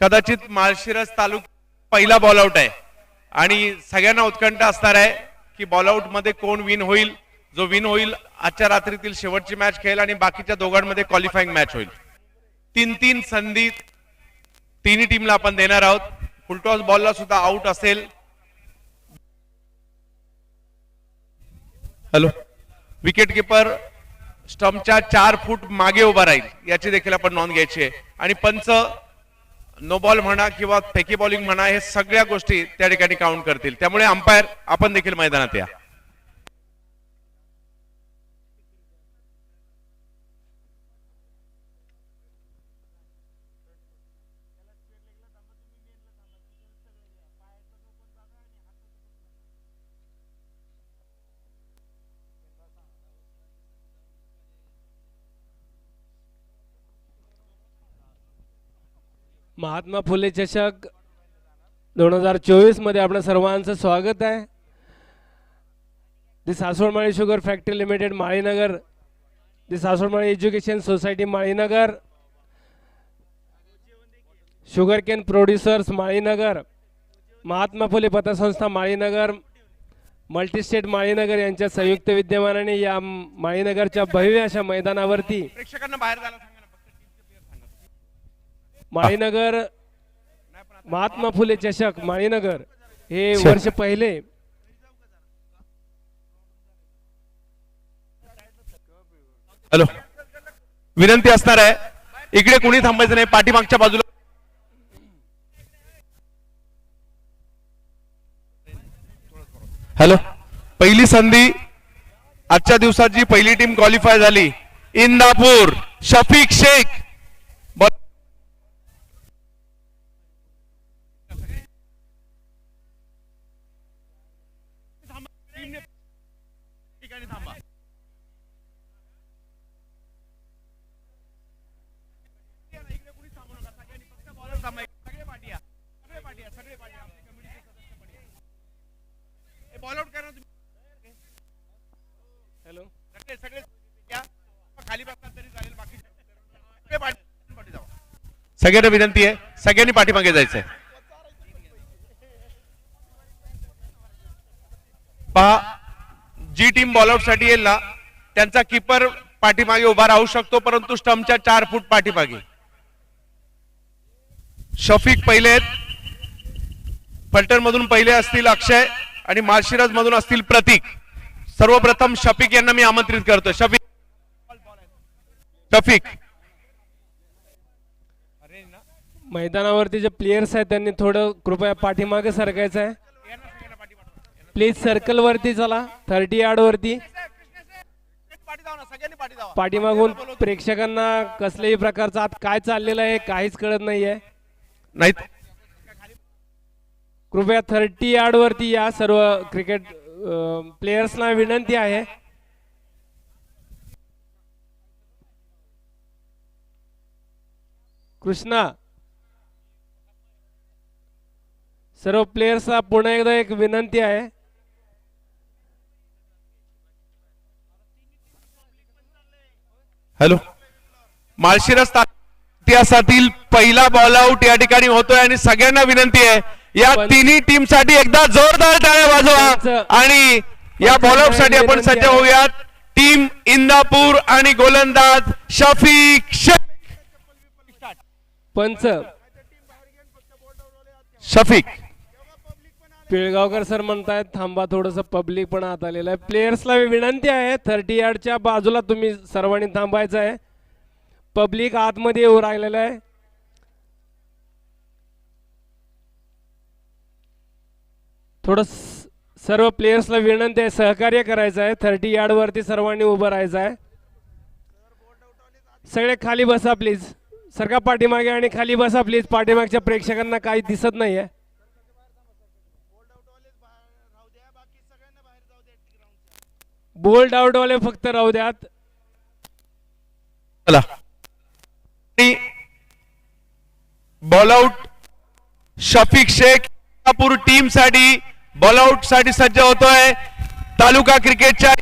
कदाचित माळशिरस तालुका पहिला ball out आहे. आणि सगळ्यांना उत्कंठा असणार आहे की बॉल आउटमध्ये कोण विन होईल? जो विन होईल आजच्या रात्रीतील शेवटची मॅच खेळेल आणि बाकीच्या दोघांमध्ये क्वालिफाईंग मॅच होईल. तीन तीन संधी तिन्ही टीमला आपण देणार आहोत. फुलटॉस बॉलला सुद्धा आउट असेल. हॅलो विकेट किपर स्टम्पच्या चार फूट मागे उभा राहील याची देखील आपण नोंद घ्यायची आहे. आणि पंच नो बॉल म्हणा किंवा फेकी बॉलिंग म्हणा हे सगळ्या गोष्टी त्या ठिकाणी काउंट करतील. त्यामुळे अंपायर आपण देखील मैदानात या. महात्मा फुले चषक दोन हजार चोवीसमध्ये आपल्या सर्वांचं स्वागत आहे. The Saswad Mali sugar factory limited Malinagar the Saswad Mali education society Malinagar sugar cane producers Malinagar Mahatma Phule पतसंस्था माळीनगर मल्टीस्टेट माळीनगर यांच्या संयुक्त विद्यमानाने या माळीनगरच्या भव्य अशा मैदानावरती प्रेक्षकांना बाहेर माळीनगर महात्मा फुले चषक माळीनगर. हे वर्ष पहिले. हॅलो. विनंती असणार आहे. इकडे कुणी थांबायचं नाही. पाठीमागच्या बाजूला. हॅलो. पहिली संधी. आजच्या दिवसाची पहिली टीम क्वालिफाय झाली इंदापूर शफिक शेख. हॅलो सगळे खाली तरी चालेल बाकी सगळ्यांना विनंती आहे. सगळ्यांनी पाठीमागे जायचंय. पहा जी टीम बॉलआउटसाठी येईल ना त्यांचा किपर पाठीमागे उभा राहू शकतो परंतु स्टम्पच्या चार फूट पाठीमागे. शफीक पहिले आहेत. फलटण मधून पहिले असतील अक्षय आणि माळशिराज मधून असतील प्रतीक. सर्वप्रथम शफिक यांना मी आमंत्रित करतो. शफिक शफिक. मैदानावरती जे प्लेयर्स आहेत त्यांनी थोडं कृपया पाठीमागे सरकायचं आहे. प्लीज सर्कल वरती चला थर्टी यार्ड वरती. पाठीमागून प्रेक्षकांना कसल्याही प्रकारचा आत काय चाललेलं आहे काहीच कळत नाहीये. नाही कृपया थर्टी यार्ड वरती या सर्व क्रिकेट प्लेयर्सना विनंती आहे. कृष्णा सर्व प्लेयर्सला पुन्हा एकदा एक विनंती आहे. हॅलो. माळशिरस इतिहासातील पहिला बॉल आउट या ठिकाणी होतोय आणि सगळ्यांना विनंती आहे. या तिन्ही टीमसाठी एकदा जोरदार टाळ्या वाजवा. आणि या बॉल आउटसाठी आपण सज्ज. होऊयात. टीम इंदापूर आणि गोलंदाज शफिक शेख. पंच. शफिक. पिळगावकर सर म्हणतायत थांबा थोडस पब्लिक पण आत आलेलं आहे. प्लेयर्सला विनंती आहे थर्टी यार्डच्या बाजूला तुम्ही सर्वांनी थांबायचं आहे. पब्लिक आतमध्ये येऊ राहिलेलं आहे. थोडं सर्व प्लेयर्सला विनंती आहे सहकार्य करायचं आहे. थर्टी यार्डवरती सर्वांनी उभं राहायचं आहे. सगळे खाली बसा प्लीज सरका पाठीमागे आणि खाली बसा प्लीज पाठीमागच्या प्रेक्षकांना काही दिसत नाहीये. बोल्ड आउट वाले फक्त राहू द्यात. बॉल आउट शफिक शेख टीमसाठी बॉल आउटसाठी सज्ज होतोय. तालुका क्रिकेटच्या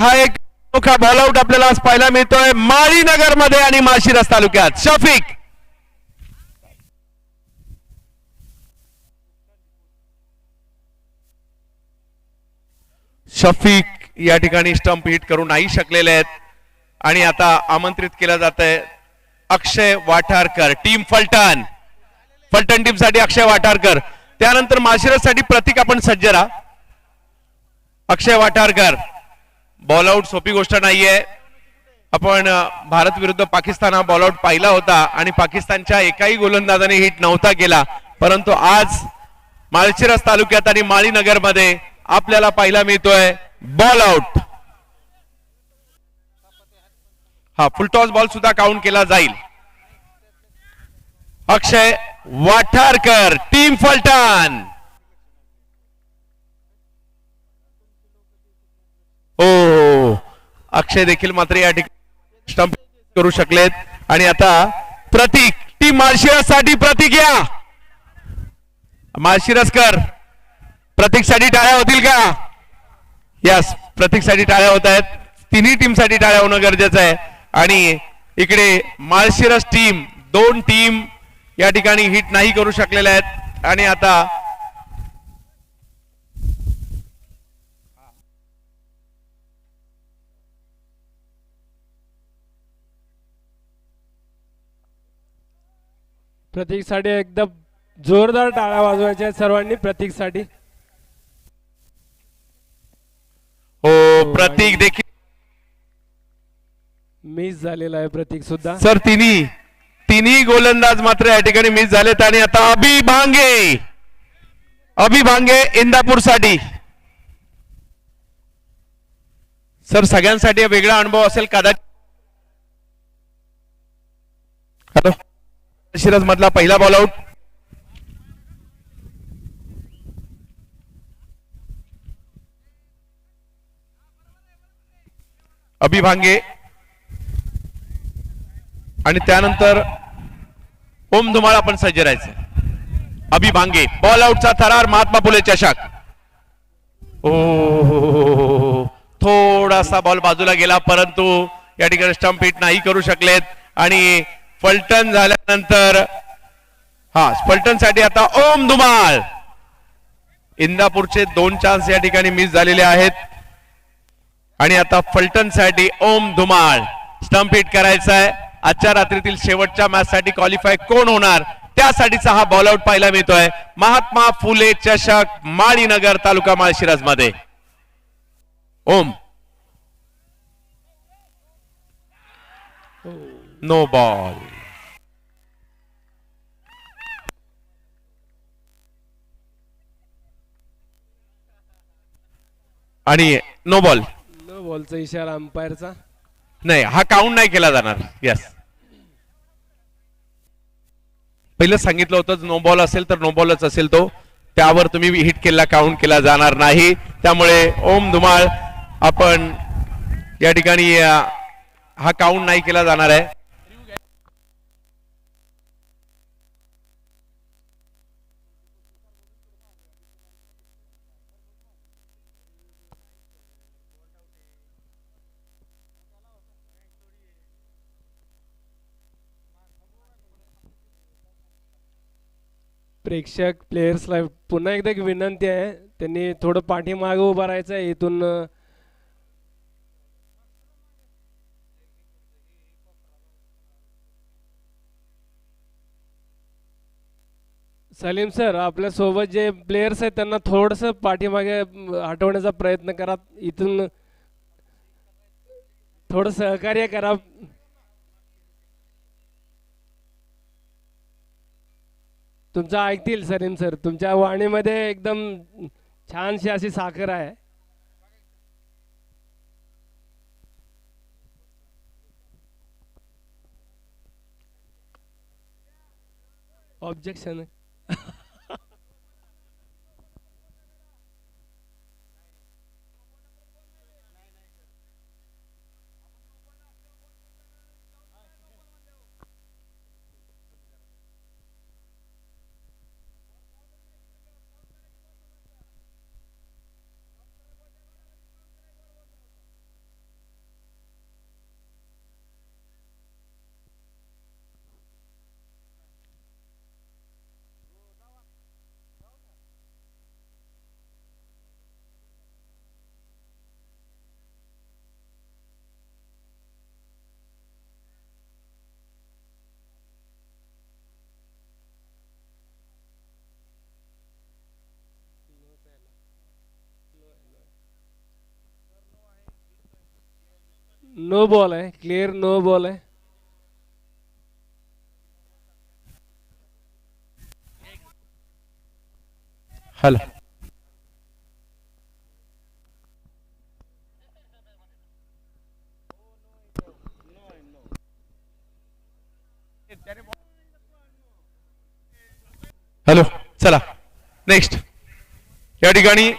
हा एक मोठा बॉलआउट आपल्याला आज पाहायला मिळतोय. माळीनगरमध्ये आणि माळशिरस तालुक्यात. शफिक. शफिक या ठिकाणी स्टंप हिट करू नाही शकलेले आहेत. आणि आता आमंत्रित केलं जात आहे अक्षय वाठारकर टीम फलटण. फलटण टीमसाठी अक्षय वाठारकर त्यानंतर माशिरससाठी प्रतीक आपण सज्ज राहा अक्षय वाठारकर बॉलआउट सोपी गोष्ट नाहीये. आपण भारत विरुद्ध पाकिस्तान हा बॉल आऊट पाहिला होता आणि पाकिस्तानच्या एकाही गोलंदाजाने हिट नव्हता केला. परंतु आज माळशिरस तालुक्यात आणि माळीनगरमध्ये आपल्याला पाहायला मिळतोय बॉल आउट हा फुलटॉस बॉल सुद्धा काउंट केला जाईल. अक्षय वाठारकर टीम फलटण. ओ अक्षय देखील मात्र या ठिकाणी स्टंप करू शकलेत. आणि आता प्रतीक टीम माळशिरससाठी प्रतीक या. माळशिरसकर प्रतीकसाठी टाळ्या होतील का? यस प्रतीकसाठी टाळ्या होत आहेत. तिन्ही टीमसाठी टाळ्या होणं गरजेचं आहे. आणि इकडे माळशिरस टीम दोन टीम या ठिकाणी हिट नाही करू शकलेल्या आहेत. आणि आता प्रतीकसाठी एकदम जोरदार टाळ्या वाजवायच्या आहेत सर्वांनी प्रतीकसाठी. हो प्रतीक देखील मिस झालेला आहे प्रतीक सुद्धा. सर तिन्ही. तिन्ही गोलंदाज मात्र या ठिकाणी मिस झालेत आणि आता अभि भांगे अभि भांगे इंदापूरसाठी सर सगळ्यांसाठी वेगळा अनुभव असेल कदाचित हॅलो? शिरज मधला पहिला बॉल आउट अभि भांगे आणि त्यानंतर ओम धुमाळ आपण सज्ज राहायचं अभि भांगे बॉल आउटचा थरार महात्मा फुले चषक. ओ थोडासा बॉल बाजूला गेला परंतु या ठिकाणी स्टंप हिट नाही करू शकलेत. आणि फलटण झाल्यानंतर हा फलटणसाठी आता ओम धुमाळ. इंदापूरचे दोन चान्स या ठिकाणी मिस झालेले आहेत. आणि आता फलटणसाठी ओम धुमाळ. स्टंप हिट करायचा आहे आजच्या रात्रीतील शेवटच्या मॅच साठी क्वालिफाय कोण होणार? त्यासाठीचा हा बॉल आउट पाहायला मिळतोय. महात्मा फुले चषक माळीनगर तालुका माळशिरसमध्ये ओम. नो बॉल आणि नो बॉल नो बॉलचा इशारा अंपायरचा नाही हा काउंट नाही केला जाणार. यस पहिलं सांगितलं होतं नो बॉल असेल तर नो बॉलच असेल तो. त्यावर तुम्ही हिट केला काउंट केला जाणार नाही. त्यामुळे ओम धुमाळ आपण या ठिकाणी हा काउंट नाही केला जाणार आहे. प्रेक्षक प्लेयर्सला पुन्हा एकदा एक विनंती आहे. त्यांनी थोडं पाठीमागे उभं राहायचं आहे. इथून सलीम सर आपल्यासोबत जे प्लेयर्स आहेत त्यांना थोडस पाठीमागे हटवण्याचा प्रयत्न करा. इथून थोडं सहकार्य करा. तुमचं ऐकतील सरीन सर. तुमच्या वाणीमध्ये एकदम छानशी अशी साखर आहे. ऑब्जेक्शन नो बॉल आहे क्लिअर नो बॉल आहे हॅलो हॅलो चला. नेक्स्ट या ठिकाणी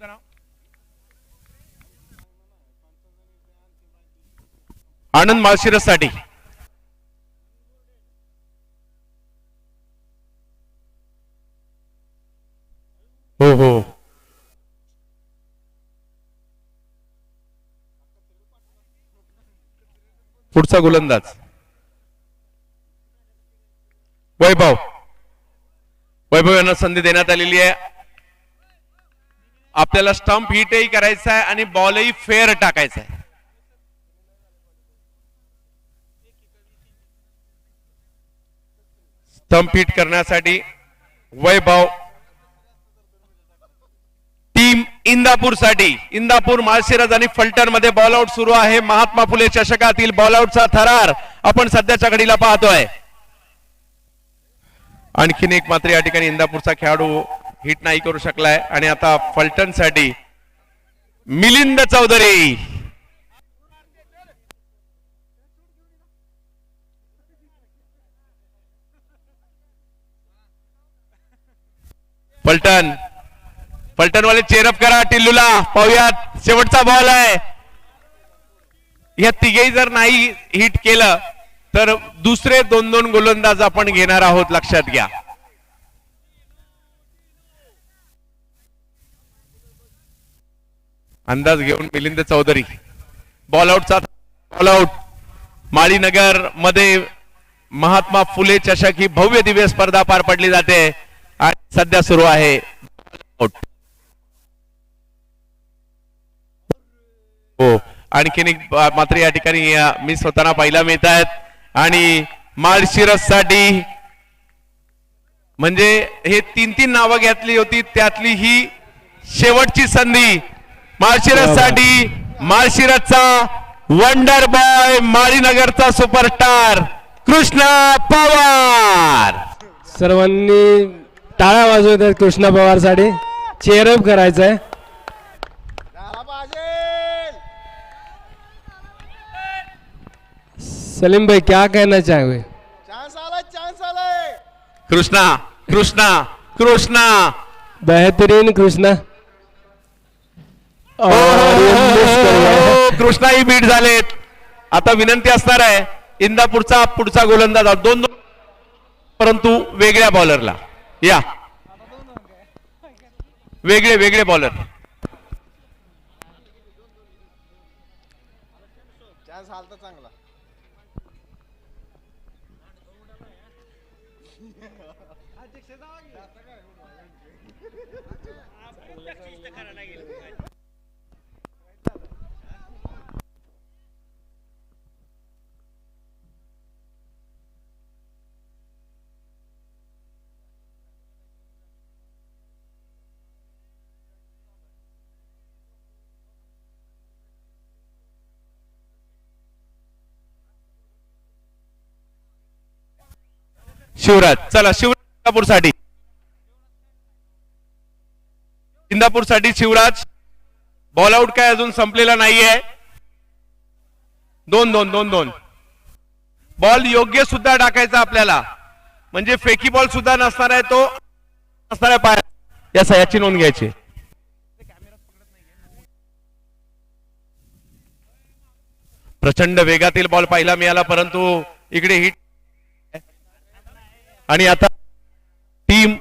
तुमचं नाव आनंद माळशिरससाठी हो हो. पुढचा गोलंदाज. वैभव. वैभव यांना संधी देण्यात आलेली आहे. आपल्याला स्टंप हिटही करायचा आहे आणि बॉलही फेअर टाकायचा आहे. स्टंप हिट करण्यासाठी वैभव टीम इंदापूरसाठी इंदापूर माळशिरस आणि फलटणमध्ये बॉल आउट सुरू आहे. महात्मा फुले चषकातील बॉल आउटचा थरार आपण सध्याच्या घडीला पाहतोय. आणखीन एक मात्र या ठिकाणी इंदापूरचा खेळाडू हिट नाही करू शकलाय. आणि आता फलटणसाठी मिलिंद चौधरी. फलटण. फलटणवाले चेरअप करा टिल्लूला. पाहूयात शेवटचा बॉल आहे. या तिघेही जर नाही हिट केलं तर दुसरे दोन दोन गोलंदाज आपण घेणार आहोत लक्षात घ्या. अंदाज घेऊन मिलिंद चौधरी. बॉल आउटचा बॉल आउट माळीनगरमध्ये महात्मा फुले चषक ही भव्य दिव्य स्पर्धा पार पडली जाते आणि सध्या सुरू आहे. हो आणखीन एक मात्र या ठिकाणी मी मिस होताना पाहायला मिळत आहेत आणि माळशिरससाठी म्हणजे हे तीन तीन नावं घेतली होती त्यातली ही शेवटची संधी माळशिरससाठी माळशिरसचा वंडर बॉय माळीनगरचा सुपरस्टार कृष्णा पवार. सर्वांनी टाळ्या वाजवत आहेत कृष्णा पवारसाठी. चेअरअप करायचं आहे झाला पाहिजे सलीम भाई क्या कहना चाहोगे? कृष्णा कृष्णा कृष्णा. बेहतरीन कृष्णा. कृष्णाही बीट झालेत. आता विनंती असणार आहे इंदापूरचा पुढचा गोलंदाज दोन दोन परंतु वेगळ्या बॉलरला या. वेगळे वेगळे बॉलर शिवराज चला शिवराजसाठी इंदापूरसाठी शिवराज. बॉल आउट काय अजून संपलेला नाहीये. दोन दोन दोन दोन. बॉल योग्य सुद्धा टाकायचा आपल्याला. म्हणजे फेकी बॉल सुद्धा नसणार आहे तो. नसणार आहे पाय. या याची नोंद घ्यायची. प्रचंड वेगातील बॉल पाहायला मिळाला परंतु इकडे हिट आणि आता टीम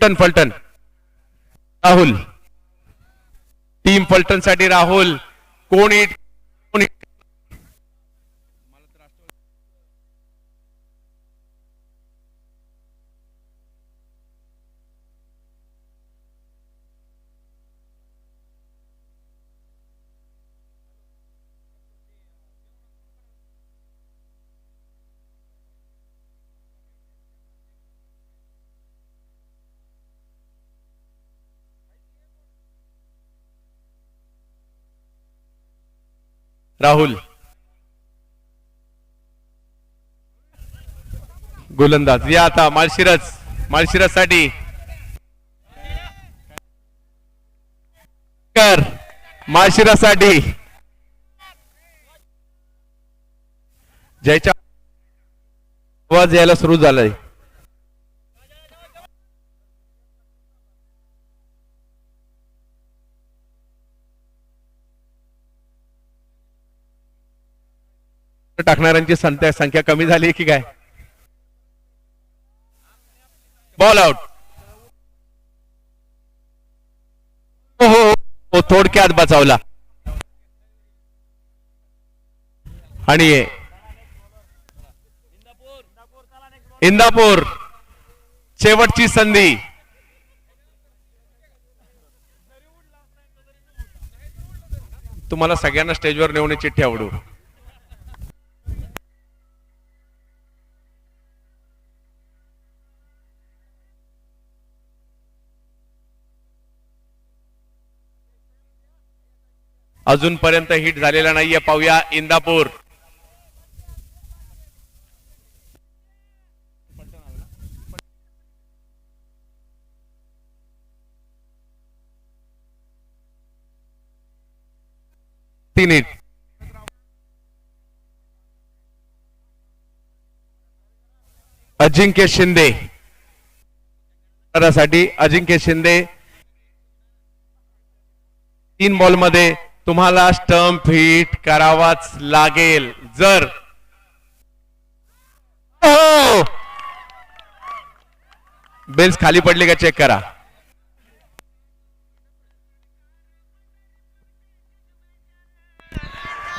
फलटण फलटण. राहुल. टीम फलटणसाठी राहुल. कोण राहुल. गोलंदाज. या आता माळशिरस. माळशिरससाठी कर. माळशिरससाठी. जयच्या आवाज यायला सुरू झालाय. टाकणाऱ्यांची संख्या संख्या कमी झाली की काय? बॉल आउट हो हो हो थोडक्यात बचावला. आणि इंदापूर. शेवटची संधी. तुम्हाला सगळ्यांना स्टेजवर नेऊन चिठ्ठी आवडू अजूनपर्यंत हिट झालेला नाहीये. पाहूया इंदापूर. तीन हिट. अजिंक्य शिंदे. साठी अजिंक्य शिंदे तीन बॉलमध्ये तुम्हाला स्टंप हिट करावाच लागेल. जर हो! बेल्स खाली पडली का चेक करा.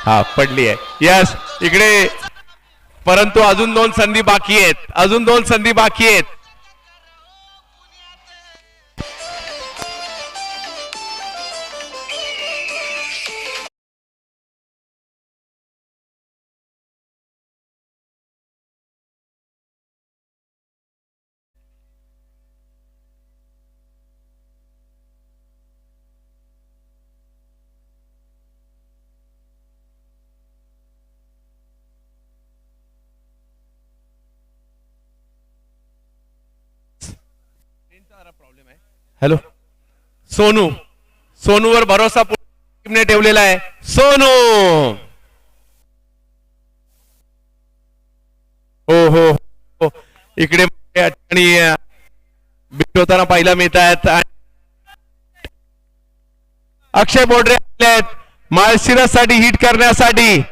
हा पडली आहे. यस इकडे. परंतु अजून दोन संधी बाकी आहेत. अजून दोन संधी बाकी आहेत. हॅलो सोनू. सोनूवर भरोसा टीमने ठेवलेला आहे. सोनू! हो हो हो. इकडे आणि बीट होताना पाहायला मिळत आहेत अक्षय बोडरे आले आहेत. माळशिरससाठी हिट करण्यासाठी.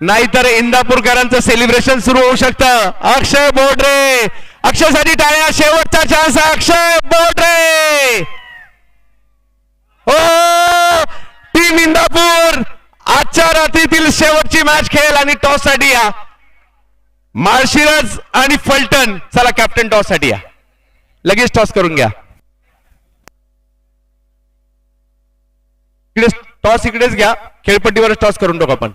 नाहीतर इंदापूरकरांचं सेलिब्रेशन सुरू होऊ शकतं. अक्षय बोडरे! अक्षयसाठी टाळ्या शेवटचा चान्स अक्षय बोडरे हो! टीम इंदापूर आजच्या रात्रीतील शेवटची मॅच खेळेल आणि टॉससाठी या. माळशिरज आणि फलटण. चला कॅप्टन टॉससाठी या. लगेच टॉस करून घ्या. इकडे टॉस इकडेच घ्या. खेळपट्टीवरच टॉस करून टाकू आपण.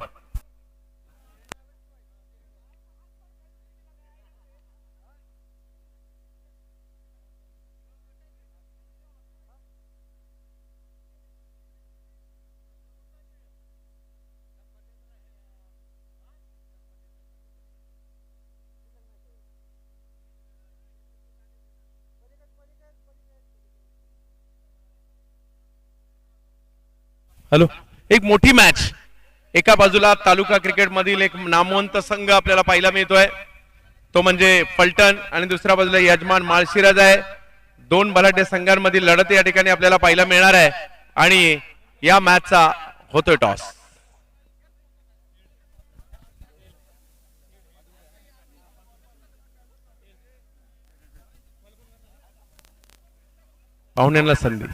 हॅलो. एक मोठी मॅच एका बाजूला तालुका क्रिकेट मधील एक नामवंत संघ आपल्याला पाहायला मिळतोय. तो म्हणजे पलटण आणि दुसऱ्या बाजूला यजमान माळशिरज आहे. दोन बलाढ्य संघांमधील लढत या ठिकाणी आपल्याला पाहायला मिळणार आहे. आणि या मॅचचा होतोय टॉस पाहुण्यांना संधी.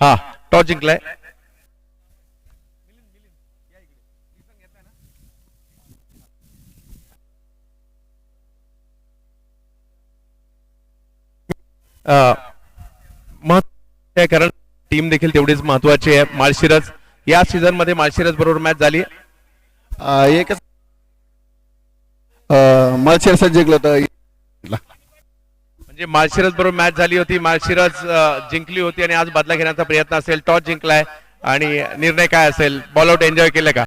हा टॉस जिंकलाय अं, महत्त्व कारण टीम देखील तेवढीच महत्वाची आहे. माळशिरस या सीझनमध्ये माळशिरस बरोबर मॅच झाली. एकच मळशेर जिंकलं तर म्हणजे माळशिरस बरोबर मॅच झाली होती. माळशिरस जिंकली होती आणि आज बदला घेण्याचा प्रयत्न असेल. टॉस जिंकलाय आणि निर्णय काय असेल? बॉल आउट एन्जॉय केलं का?